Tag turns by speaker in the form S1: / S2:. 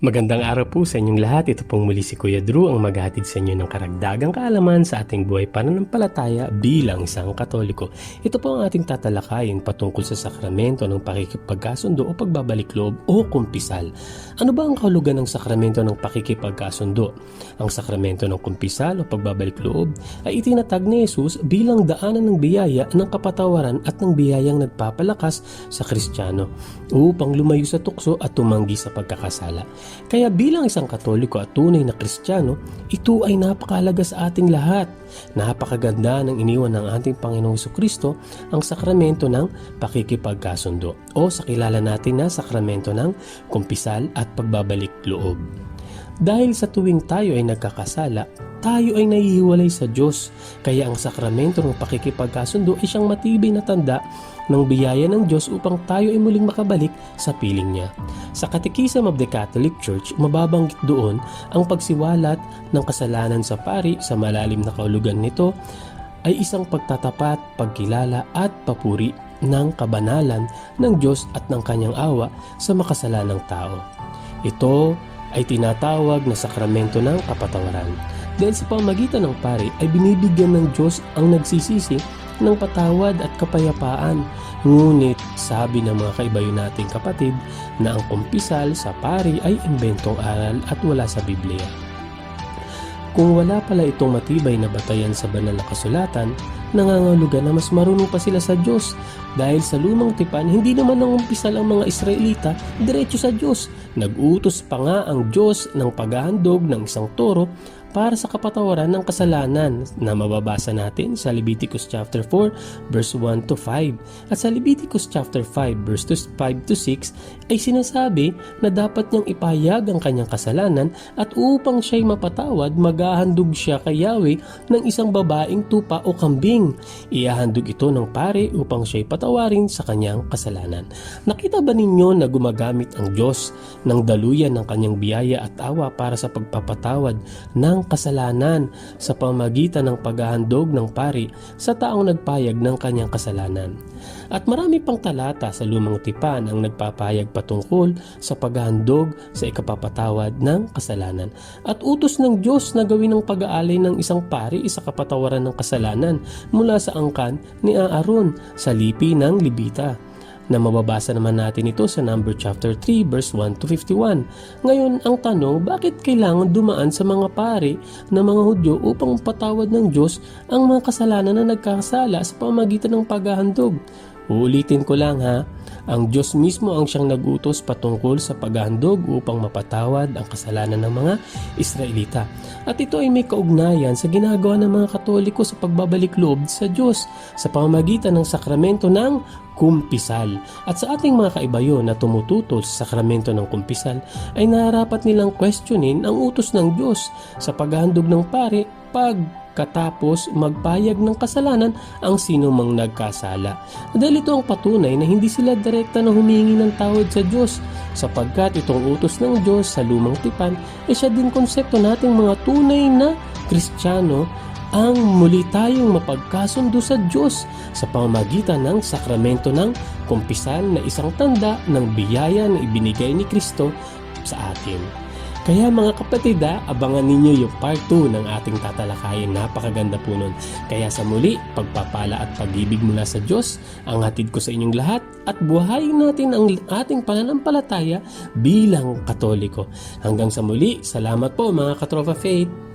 S1: Magandang araw po sa inyong lahat. Ito pong muli si Kuya Drew ang maghahatid sa inyo ng karagdagang kaalaman sa ating buhay pananampalataya bilang isang katoliko. Ito po ang ating tatalakayin patungkol sa sakramento ng pakikipagkasundo o pagbabalik loob o kumpisal. Ano ba ang kahulugan ng sakramento ng pakikipagkasundo? Ang sakramento ng kumpisal o pagbabalik loob ay itinatag ni Jesus bilang daanan ng biyaya ng kapatawaran at ng biyayang nagpapalakas sa Kristiyano upang lumayo sa tukso at tumanggi sa pagkakasala. Kaya bilang isang katoliko at tunay na kristyano, ito ay napakalaga sa ating lahat. Napakaganda ng iniwan ng ating Panginoong Kristo ang sakramento ng pakikipagkasundo o sa kilala natin na sakramento ng kumpisal at pagbabalik loob. Dahil sa tuwing tayo ay nagkakasala, tayo ay nahihiwalay sa Diyos. Kaya ang sakramento ng pakikipagkasundo ay siyang matibay na tanda ng biyaya ng Diyos upang tayo ay muling makabalik sa piling niya. Sa Catechism of the Catholic Church, mababanggit doon ang pagsiwalat ng kasalanan sa pari sa malalim na kahulugan nito ay isang pagtatapat, pagkilala at papuri ng kabanalan ng Diyos at ng kanyang awa sa makasalanang tao. Ito ay tinatawag na sakramento ng kapatawaran. Dahil sa pamagitan ng pari ay binibigyan ng Diyos ang nagsisisi ng patawad at kapayapaan. Ngunit sabi ng mga kaibayo nating kapatid na ang kumpisal sa pari ay imbentong aral at wala sa Biblia. Kung wala pala itong matibay na batayan sa banal na kasulatan, nangangahulugan na mas marunong pa sila sa Diyos dahil sa lumang tipan hindi naman nangumpisal ang mga Israelita diretso sa Diyos. Nag-utos pa nga ang Diyos ng paghahandog ng isang toro para sa kapatawaran ng kasalanan na mababasa natin sa Leviticus chapter 4 verse 1 to 5 at sa Leviticus chapter 5 verse 5 to 6 ay sinasabi na dapat niyang ipahayag ang kanyang kasalanan at upang siya'y mapatawad maghahandog siya kay Yahweh ng isang babaeng tupa o kambing. Ihahandog ito ng pare upang siya'y patawarin sa kanyang kasalanan. Nakita ba ninyo na gumagamit ang Diyos ng daluyan ng kanyang biyaya at awa para sa pagpapatawad ng kasalanan sa pamagitan ng paghahandog ng pari sa taong nagpayag ng kanyang kasalanan. At marami pang talata sa lumang tipan ang nagpapayag patungkol sa paghahandog sa ikapapatawad ng kasalanan. At utos ng Diyos na gawin ng pag-aalay ng isang pari sa kapatawaran ng kasalanan mula sa angkan ni Aaron sa lipi ng Libita na mababasa naman natin ito sa number chapter 3 verse 1 to 51. Ngayon, ang tanong, bakit kailangan dumaan sa mga pari ng mga Hudyo upang patawad ng Diyos ang mga kasalanan na nagkakasala sa pamagitan ng paghahandog? Uulitin ko lang ha, ang Diyos mismo ang siyang nagutos patungkol sa paghahandog upang mapatawad ang kasalanan ng mga Israelita. At ito ay may kaugnayan sa ginagawa ng mga Katoliko sa pagbabalik loob sa Diyos sa pamamagitan ng sakramento ng kumpisal. At sa ating mga kaibayo na tumututol sa sakramento ng kumpisal ay nararapat nilang questionin ang utos ng Diyos sa paghahandog ng pare pag katapos magpayag ng kasalanan ang sino mang nagkasala. Dahil ito ang patunay na hindi sila direkta na humingi ng tawad sa Diyos sapagkat itong utos ng Diyos sa lumang tipan ay siya din konsepto nating mga tunay na Kristiyano ang muli tayong mapagkasundo sa Diyos sa pamamagitan ng sakramento ng kumpisal na isang tanda ng biyaya na ibinigay ni Kristo sa atin. Kaya mga kapatid, ah, abangan ninyo yung part 2 ng ating tatalakayin. Napakaganda po nun. Kaya sa muli, pagpapala at pag-ibig mula sa Diyos ang hatid ko sa inyong lahat at buhayin natin ang ating pananampalataya bilang katoliko. Hanggang sa muli, salamat po mga katropa faith.